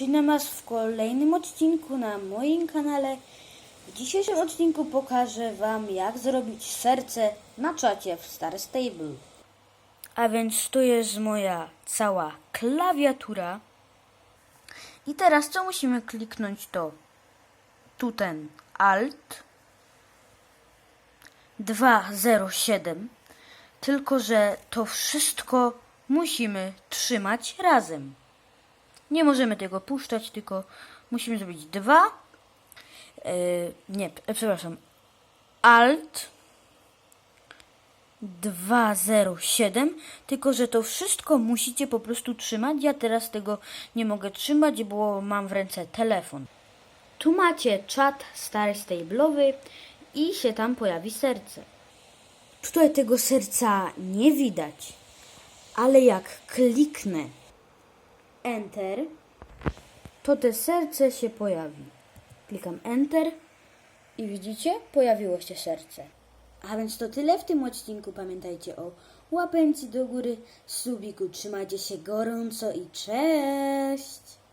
na was w kolejnym odcinku na moim kanale. W dzisiejszym odcinku pokażę wam jak zrobić serce na czacie w Star Stable. A więc tu jest moja cała klawiatura. I teraz co musimy kliknąć to tu ten Alt 207 tylko że to wszystko musimy trzymać razem. Nie możemy tego puszczać, tylko musimy zrobić dwa. Yy, nie, e, przepraszam. Alt 207, tylko że to wszystko musicie po prostu trzymać. Ja teraz tego nie mogę trzymać, bo mam w ręce telefon. Tu macie czat stary stable'owy i się tam pojawi serce. Tutaj tego serca nie widać, ale jak kliknę Enter, to te serce się pojawi. Klikam Enter i widzicie, pojawiło się serce. A więc to tyle w tym odcinku. Pamiętajcie o łapęci do góry, subiku, trzymajcie się gorąco i cześć!